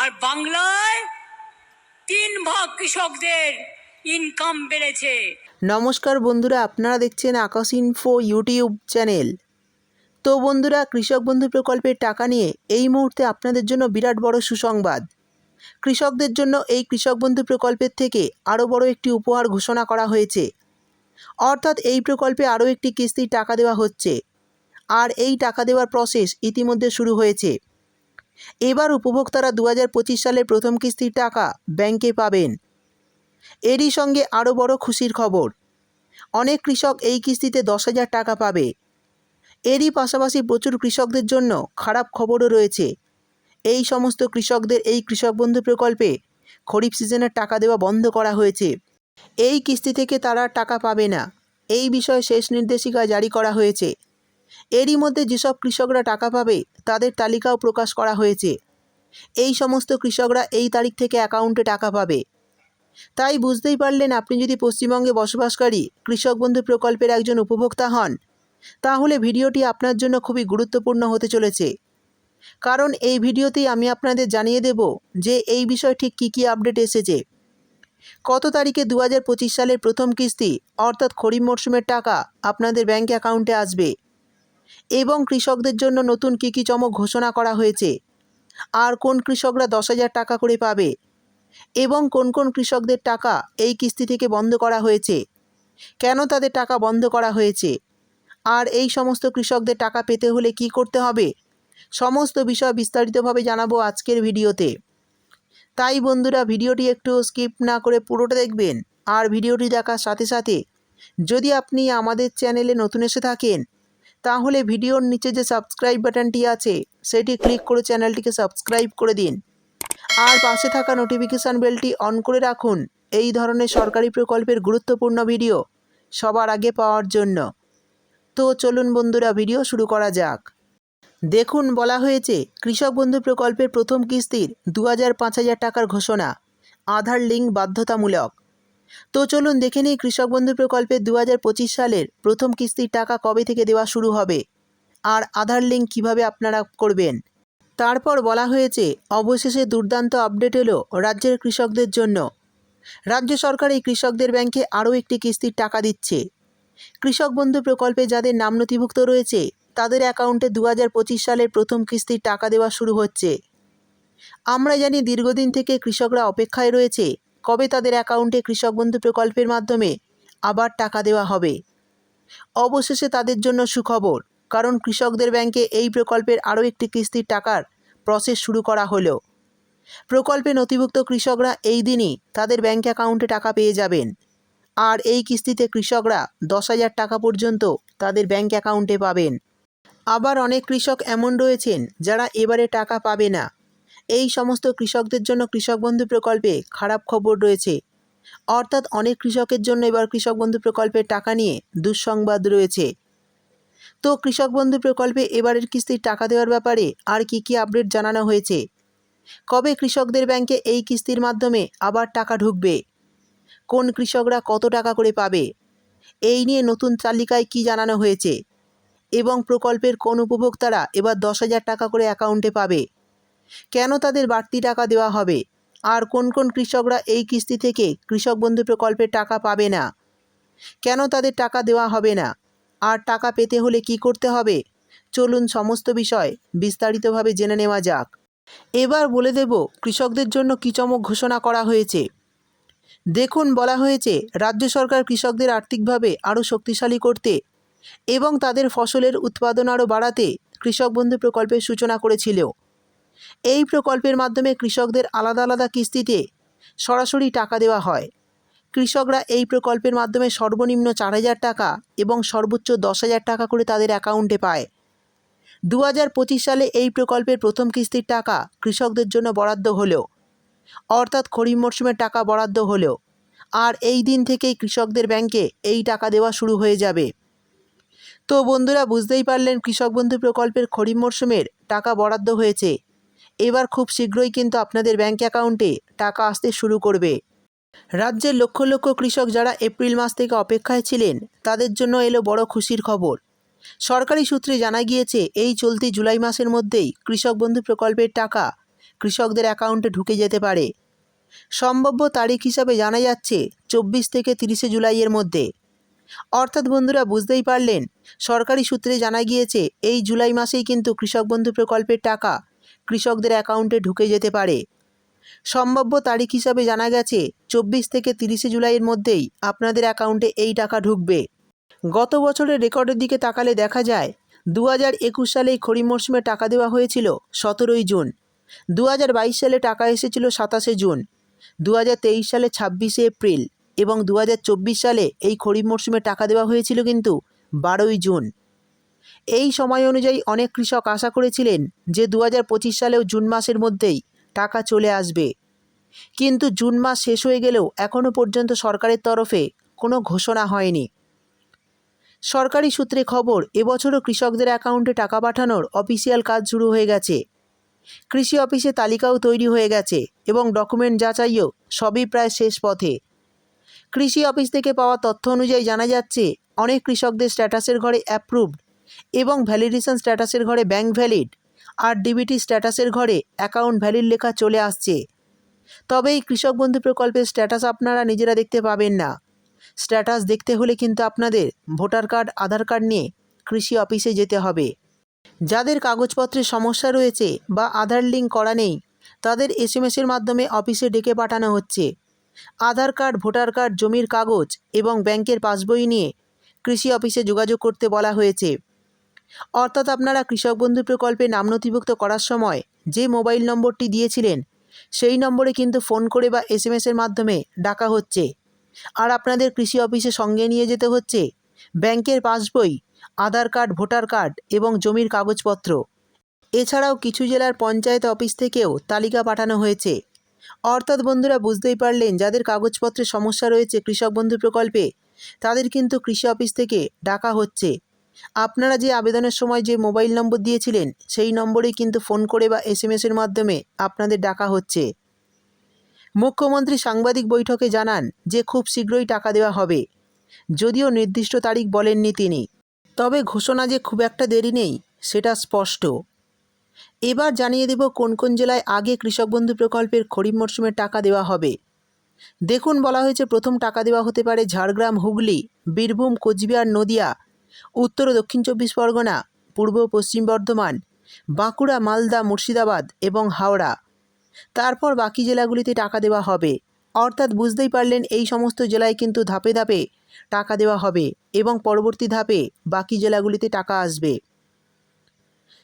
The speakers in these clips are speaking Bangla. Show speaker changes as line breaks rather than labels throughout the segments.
আর বাংলায় তিন ভাগ কৃষকদের ইনকাম বেড়েছে।
নমস্কার বন্ধুরা, আপনারা দেখছেন আকাশ ইনফো ইউটিউব চ্যানেল তো বন্ধুরা, কৃষক বন্ধু প্রকল্পের টাকা নিয়ে এই মুহূর্তে আপনাদের জন্য বিরাট বড় সুসংবাদ। কৃষকদের জন্য এই কৃষক বন্ধু প্রকল্পের থেকে আরও বড় একটি উপহার ঘোষণা করা হয়েছে। অর্থাৎ এই প্রকল্পে আরও একটি কিস্তির টাকা দেওয়া হচ্ছে। আর এই টাকা দেওয়ার প্রসেস ইতিমধ্যে শুরু হয়েছে। এবার উপভোক্তারা দু হাজার পঁচিশ সালের প্রথম কিস্তির টাকা ব্যাংকে পাবেন। এরই সঙ্গে আরও বড় খুশির খবর। অনেক কৃষক এই কিস্তিতে দশ হাজার টাকা পাবে। এরই পাশাপাশি প্রচুর কৃষকদের জন্য খারাপ খবরও রয়েছে। এই সমস্ত কৃষকদের এই কৃষক বন্ধু প্রকল্পে খরিফ সিজনের টাকা দেওয়া বন্ধ করা হয়েছে। এই কিস্তি থেকে তারা টাকা পাবে না। এই বিষয়ে শেষ নির্দেশিকা জারি করা হয়েছে। এরই মধ্যে যেসব কৃষকরা টাকা পাবে, তাদের তালিকাও প্রকাশ করা হয়েছে। এই সমস্ত কৃষকরা এই তারিখ থেকে অ্যাকাউন্টে টাকা পাবে। তাই বুঝতেই পারলেন, আপনি যদি পশ্চিমবঙ্গে বসবাসকারী, কৃষক বন্ধু প্রকল্পের একজন উপভোক্তা হন, তাহলে ভিডিওটি আপনার জন্য খুবই গুরুত্বপূর্ণ হতে চলেছে। কারণ এই ভিডিওতেই আমি আপনাদের জানিয়ে দেব যে এই বিষয়ে ঠিক কী কী আপডেট এসেছে। কত তারিখে দু হাজার পঁচিশ সালের প্রথম কিস্তি, অর্থাৎ খরিফ মরশুমের টাকা আপনাদের ব্যাঙ্ক অ্যাকাউন্টে আসবে। এবং কৃষকদের জন্য নতুন কী কী চমক ঘোষণা করা হয়েছে? আর কোন কৃষকরা দশ হাজার টাকা করে পাবে? এবং কোন কোন কৃষকদের টাকা এই কিস্তি থেকে বন্ধ করা হয়েছে? কেন তাদের টাকা বন্ধ করা হয়েছে? আর এই সমস্ত কৃষকদের টাকা পেতে হলে কি করতে হবে? সমস্ত বিষয় বিস্তারিতভাবে জানাব আজকের ভিডিওতে। তাই বন্ধুরা, ভিডিওটি একটু স্কিপ না করে পুরোটা দেখবেন। আর ভিডিওটি দেখার সাথে সাথে যদি আপনি আমাদের চ্যানেলে নতুন এসে থাকেন তাহলে ভিডিওর নিচে যে সাবস্ক্রাইব বাটনটি আছে, সেটি ক্লিক করে চ্যানেলটিকে সাবস্ক্রাইব করে দিন। আর পাশে থাকা নোটিফিকেশান বেলটি অন করে রাখুন। এই ধরনের সরকারি প্রকল্পের গুরুত্বপূর্ণ ভিডিও সবার আগে পাওয়ার জন্য। তো চলুন বন্ধুরা, ভিডিও শুরু করা যাক। দেখুন, বলা হয়েছে, কৃষক বন্ধু প্রকল্পের প্রথম কিস্তির দু হাজার পাঁচ হাজার টাকার ঘোষণা। আধার লিঙ্ক বাধ্যতামূলক। তো চলুন দেখে নিই কৃষক বন্ধু প্রকল্পের দু হাজার পঁচিশ সালের প্রথম কিস্তির টাকা কবে থেকে দেওয়া শুরু হবে আর আধার লিঙ্ক কীভাবে আপনারা করবেন? তারপর বলা হয়েছে, অবশেষে দুর্দান্ত আপডেট এলো রাজ্যের কৃষকদের জন্য। রাজ্য সরকার এই কৃষকদের ব্যাংকে আরও একটি কিস্তির টাকা দিচ্ছে। কৃষক বন্ধু প্রকল্পে যাদের নাম নথিভুক্ত রয়েছে, তাদের অ্যাকাউন্টে দু হাজার পঁচিশ সালের প্রথম কিস্তির টাকা দেওয়া শুরু হচ্ছে। আমরা জানি দীর্ঘদিন থেকে কৃষকরা অপেক্ষায় রয়েছে কবে তাদের অ্যাকাউন্টে কৃষক বন্ধু প্রকল্পের মাধ্যমে আবার টাকা দেওয়া হবে? অবশেষে তাদের জন্য সুখবর, কারণ কৃষকদের ব্যাংকে এই প্রকল্পের আরও একটি কিস্তির টাকার প্রসেস শুরু করা হলো। প্রকল্পে নথিভুক্ত কৃষকরা এই দিনই তাদের ব্যাংক অ্যাকাউন্টে টাকা পেয়ে যাবেন। আর এই কিস্তিতে কৃষকরা দশ হাজার টাকা পর্যন্ত তাদের ব্যাংক অ্যাকাউন্টে পাবেন। আবার অনেক কৃষক এমন রয়েছেন যারা এবারে টাকা পাবে না। এই সমস্ত কৃষকদের জন্য কৃষক বন্ধু প্রকল্পে খারাপ খবর রয়েছে। অর্থাৎ অনেক কৃষকের জন্য এবার কৃষক বন্ধু প্রকল্পের টাকা নিয়ে দুঃসংবাদ রয়েছে। তো কৃষক বন্ধু প্রকল্পে এবারের কিস্তির টাকা দেওয়ার ব্যাপারে আর কি কি আপডেট জানানো হয়েছে? কবে কৃষকদের ব্যাংকে এই কিস্তির মাধ্যমে আবার টাকা ঢুকবে? কোন কৃষকরা কত টাকা করে পাবে? এই নিয়ে নতুন তালিকায় কি জানানো হয়েছে? এবং প্রকল্পের কোন উপভোক্তারা এবার দশ হাজার টাকা করে অ্যাকাউন্টে পাবে? কেন তাদের বাড়তি টাকা দেওয়া হবে? আর কোন কোন কৃষকরা এই কিস্তি থেকে কৃষক বন্ধু প্রকল্পের টাকা পাবে না? কেন তাদের টাকা দেওয়া হবে না? আর টাকা পেতে হলে কি করতে হবে? চলুন সমস্ত বিষয় বিস্তারিতভাবে জেনে নেওয়া যাক। এবার বলে দেব কৃষকদের জন্য কী চমক ঘোষণা করা হয়েছে। দেখুন, বলা হয়েছে, রাজ্য সরকার কৃষকদের আর্থিকভাবে আরও শক্তিশালী করতে এবং তাদের ফসলের উৎপাদন আরও বাড়াতে কৃষক বন্ধু প্রকল্পের সূচনা করেছিল। এই প্রকল্পের মাধ্যমে কৃষকদের আলাদা আলাদা কিস্তিতে সরাসরি টাকা দেওয়া হয়। কৃষকরা এই প্রকল্পের মাধ্যমে সর্বনিম্ন চার হাজার টাকা এবং সর্বোচ্চ দশ হাজার টাকা করে তাদের অ্যাকাউন্টে পায়। দু হাজার পঁচিশ সালে এই প্রকল্পের প্রথম কিস্তির টাকা কৃষকদের জন্য বরাদ্দ হলেও, অর্থাৎ খরিফ মরশুমের টাকা বরাদ্দ হলেও, আর এই দিন থেকেই কৃষকদের ব্যাংকে এই টাকা দেওয়া শুরু হয়ে যাবে। তো বন্ধুরা, বুঝতেই পারলেন কৃষক বন্ধু প্রকল্পের খরিফ মরশুমের টাকা বরাদ্দ হয়েছে। এবার খুব শীঘ্রই কিন্তু আপনাদের ব্যাঙ্ক অ্যাকাউন্টে টাকা আসতে শুরু করবে। রাজ্যের লক্ষ লক্ষ কৃষক যারা এপ্রিল মাস থেকে অপেক্ষায় ছিলেন, তাদের জন্য এলো বড় খুশির খবর। সরকারি সূত্রে জানা গিয়েছে, এই চলতি জুলাই মাসের মধ্যেই কৃষক বন্ধু প্রকল্পের টাকা কৃষকদের অ্যাকাউন্টে ঢুকে যেতে পারে। সম্ভাব্য তারিখ হিসাবে জানা যাচ্ছে, চব্বিশ থেকে তিরিশে জুলাইয়ের মধ্যে। অর্থাৎ বন্ধুরা বুঝতেই পারলেন, সরকারি সূত্রে জানা গিয়েছে, এই জুলাই মাসেই কিন্তু কৃষক বন্ধু প্রকল্পের টাকা কৃষকদের অ্যাকাউন্টে ঢুকে যেতে পারে। সম্ভাব্য তারিখ হিসাবে জানা গেছে, চব্বিশ থেকে তিরিশে জুলাইয়ের মধ্যেই আপনাদের অ্যাকাউন্টে এই টাকা ঢুকবে। গত বছরের রেকর্ডের দিকে তাকালে দেখা যায় দু হাজার একুশ সালে এই খরিফ মরশুমে টাকা দেওয়া হয়েছিল সতেরোই জুন। দু হাজার বাইশ সালে টাকা এসেছিল সাতাশে জুন। দু হাজার তেইশ সালে ছাব্বিশে এপ্রিল। এবং দু হাজার চব্বিশ সালে এই খরিফ মরশুমে টাকা দেওয়া হয়েছিল কিন্তু বারোই জুন। এই সময় অনুযায়ী অনেক কৃষক আশা করেছিলেন যে দু হাজার পঁচিশ সালেও জুন মাসের মধ্যেই টাকা চলে আসবে। কিন্তু জুন মাস শেষ হয়ে গেলেও এখনও পর্যন্ত সরকারের তরফে কোনো ঘোষণা হয়নি। সরকারি সূত্রে খবর, এবছরও কৃষকদের অ্যাকাউন্টে টাকা পাঠানোর অফিসিয়াল কাজ শুরু হয়ে গেছে। কৃষি অফিসে তালিকাও তৈরি হয়ে গেছে এবং ডকুমেন্ট যাচাইও সবই প্রায় শেষ পথে। কৃষি অফিস থেকে পাওয়া তথ্য অনুযায়ী জানা যাচ্ছে, অনেক কৃষকদের স্ট্যাটাসের ঘরে অ্যাপ্রুভড এবং ভ্যালিডেশন স্ট্যাটাসের ঘরে ব্যাংক ভ্যালিড আর ডিবিটি স্ট্যাটাসের ঘরে অ্যাকাউন্ট ভ্যালিড লেখা চলে আসছে। তবে এই কৃষক বন্ধু প্রকল্পের স্ট্যাটাস আপনারা নিজেরা দেখতে পাবেন না। স্ট্যাটাস দেখতে হলে কিন্তু আপনাদের ভোটার কার্ড, আধার কার্ড নিয়ে কৃষি অফিসে যেতে হবে। যাদের কাগজপত্রের সমস্যা রয়েছে বা আধার লিঙ্ক করা নেই, তাদের এস এম এসের মাধ্যমে অফিসে ডেকে পাঠানো হচ্ছে। আধার কার্ড, ভোটার কার্ড, জমির কাগজ এবং ব্যাংকের পাসবই নিয়ে কৃষি অফিসে যোগাযোগ করতে বলা হয়েছে। অর্থাৎ আপনারা কৃষক বন্ধু প্রকল্পে নাম নথিভুক্ত করার সময় যে মোবাইল নম্বরটি দিয়েছিলেন, সেই নম্বরে কিন্তু ফোন করে বা এস এসের মাধ্যমে ডাকা হচ্ছে। আর আপনাদের কৃষি অফিসে সঙ্গে নিয়ে যেতে হচ্ছে ব্যাংকের পাসবই, আধার কার্ড, ভোটার কার্ড এবং জমির কাগজপত্র। এছাড়াও কিছু জেলার পঞ্চায়েত অফিস থেকেও তালিকা পাঠানো হয়েছে। অর্থাৎ বন্ধুরা বুঝতেই পারলেন, যাদের কাগজপত্রের সমস্যা রয়েছে কৃষক বন্ধু প্রকল্পে, তাদের কিন্তু কৃষি অফিস থেকে ডাকা হচ্ছে। আপনারা যে আবেদনের সময় যে মোবাইল নম্বর দিয়েছিলেন, সেই নম্বরেই কিন্তু ফোন করে বা এস এসের মাধ্যমে আপনাদের ডাকা হচ্ছে। মুখ্যমন্ত্রী সাংবাদিক বৈঠকে জানান যে খুব শীঘ্রই টাকা দেওয়া হবে। যদিও নির্দিষ্ট তারিখ বলেননি তিনি। তবে ঘোষণা যে খুব একটা দেরি নেই, সেটা স্পষ্ট। এবার জানিয়ে দেব কোন কোন জেলায় আগে কৃষক বন্ধু প্রকল্পের খরিফ মরশুমের টাকা দেওয়া হবে। দেখুন, বলা হয়েছে প্রথম টাকা দেওয়া হতে পারে ঝাড়গ্রাম, হুগলি, বীরভূম, কোচবিহার, নদিয়া উত্তর ও দক্ষিণ চব্বিশ পরগনা, পূর্ব পশ্চিম বর্ধমান, বাঁকুড়া, মালদা, মুর্শিদাবাদ এবং হাওড়া। তারপর বাকি জেলাগুলিতে টাকা দেওয়া হবে। অর্থাৎ বুঝতেই পারলেন এই সমস্ত জেলায় কিন্তু ধাপে ধাপে টাকা দেওয়া হবে এবং পরবর্তী ধাপে বাকি জেলাগুলিতে টাকা আসবে।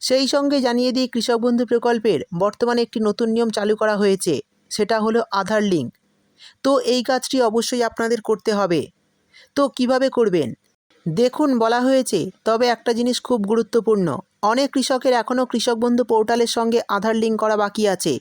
সেই সঙ্গে জানিয়ে দিই কৃষক বন্ধু প্রকল্পের বর্তমানে একটি নতুন নিয়ম চালু করা হয়েছে, সেটা হলো আধার লিঙ্ক। তো এই কাজটি অবশ্যই আপনাদের করতে হবে। তো কীভাবে করবেন? দেখুন বলা হয়েছে, তবে একটা জিনিস খুব গুরুত্বপূর্ণ, অনেক কৃষকের এখনও কৃষক বন্ধু পোর্টালের সঙ্গে আধার লিঙ্ক করা বাকি আছে।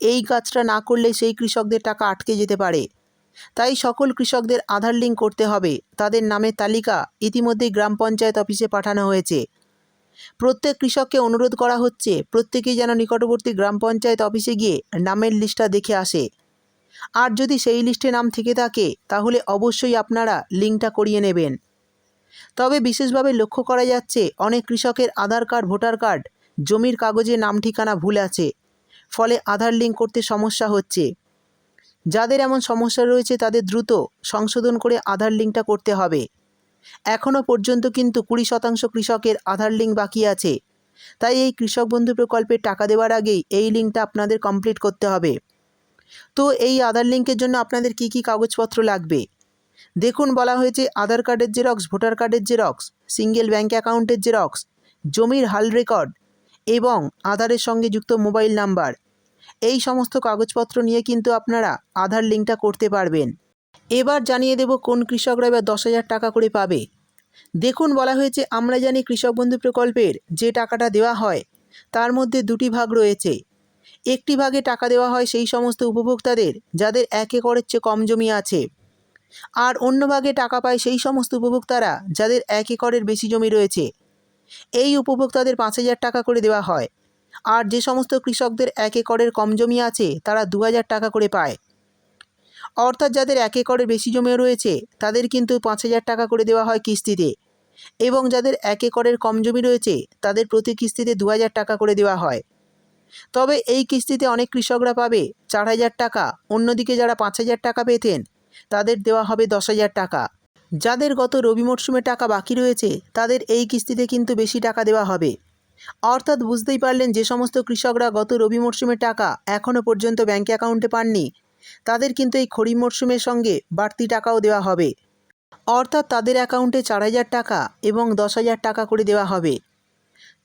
এই কাজটা না করলে সেই কৃষকদের টাকা আটকে যেতে পারে। তাই সকল কৃষকদের আধার লিঙ্ক করতে হবে, তাদের নামের তালিকা ইতিমধ্যেই গ্রাম পঞ্চায়েত অফিসে পাঠানো হয়েছে। প্রত্যেক কৃষককে অনুরোধ করা হচ্ছে, প্রত্যেকেই যেন নিকটবর্তী গ্রাম পঞ্চায়েত অফিসে গিয়ে নামের লিস্টটা দেখে আসে। আর যদি সেই লিস্টে নাম থেকে থাকে, তাহলে অবশ্যই আপনারা লিঙ্কটা করিয়ে নেবেন। তবে বিশেষভাবে লক্ষ্য করা যাচ্ছে, অনেক কৃষকের আধার কার্ড, ভোটার কার্ড, জমির কাগজে নাম ঠিকানা ভুল আছে, ফলে আধার লিঙ্ক করতে সমস্যা হচ্ছে। যাদের এমন সমস্যা রয়েছে তাদের দ্রুত সংশোধন করে আধার লিঙ্কটা করতে হবে। এখনও পর্যন্ত কিন্তু কুড়ি শতাংশ কৃষকের আধার লিঙ্ক বাকি আছে। তাই এই কৃষক বন্ধু প্রকল্পের টাকা দেওয়ার আগেই এই লিঙ্কটা আপনাদের কমপ্লিট করতে হবে। তো এই আধার লিঙ্কের জন্য আপনাদের কি কি কাগজপত্র লাগবে? দেখুন বলা হয়েছে আধার কার্ডের জেরক্স, ভোটার কার্ডের জেরক্স সিঙ্গেল ব্যাঙ্ক অ্যাকাউন্টের জেরক্স, জমির হাল রেকর্ড এবং আধারের সঙ্গে যুক্ত মোবাইল নাম্বার এই সমস্ত কাগজপত্র নিয়ে কিন্তু আপনারা আধার লিঙ্কটা করতে পারবেন। এবার জানিয়ে দেব কোন কৃষকরা এবার দশ হাজার টাকা করে পাবে। দেখুন বলা হয়েছে, আমরা জানি কৃষক বন্ধু প্রকল্পের যে টাকাটা দেওয়া হয়, তার মধ্যে দুটি ভাগ রয়েছে। একটি ভাগে টাকা দেওয়া হয় সেই সমস্ত উপভোক্তাদের, যাদের এক একরের চেয়ে কম জমি আছে। আর অন্য ভাগে টাকা পায় সেই সমস্ত উপভোক্তারা যাদের এক একরের বেশি জমি রয়েছে। এই উপভোক্তাদের পাঁচ হাজার টাকা করে দেওয়া হয়। আর যে সমস্ত কৃষকদের এক একরের কম জমি আছে, তারা দু হাজার টাকা করে পায়। অর্থাৎ যাদের এক একরের বেশি জমি রয়েছে, তাদের কিন্তু পাঁচ হাজার টাকা করে দেওয়া হয় কিস্তিতে। এবং যাদের এক একরের কম জমি রয়েছে, তাদের প্রতি কিস্তিতে দু হাজার টাকা করে দেওয়া হয়। তবে এই কিস্তিতে অনেক কৃষকরা পাবে চার হাজার টাকা, অন্যদিকে যারা পাঁচ হাজার টাকা পেতেন তাদের দেওয়া হবে দশ হাজার টাকা। যাদের গত রবি মরশুমে টাকা বাকি রয়েছে, তাদের এই কিস্তিতে কিন্তু বেশি টাকা দেওয়া হবে। অর্থাৎ বুঝতেই পারলেন যে সমস্ত কৃষকরা গত রবি মরশুমে টাকা এখনও পর্যন্ত ব্যাঙ্ক অ্যাকাউন্টে পাননি, তাদের কিন্তু এই খরিফ মরশুমের সঙ্গে বাড়তি টাকাও দেওয়া হবে। অর্থাৎ তাদের অ্যাকাউন্টে চার হাজার টাকা এবং দশ হাজার টাকা করে দেওয়া হবে।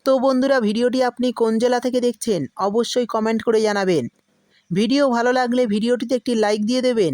তো বন্ধুরা, ভিডিওটি আপনি কোন জেলা থেকে দেখছেন, অবশ্যই কমেন্ট করে জানাবেন। ভিডিও ভালো লাগলে ভিডিওটিতে একটি লাইক দিয়ে দেবেন।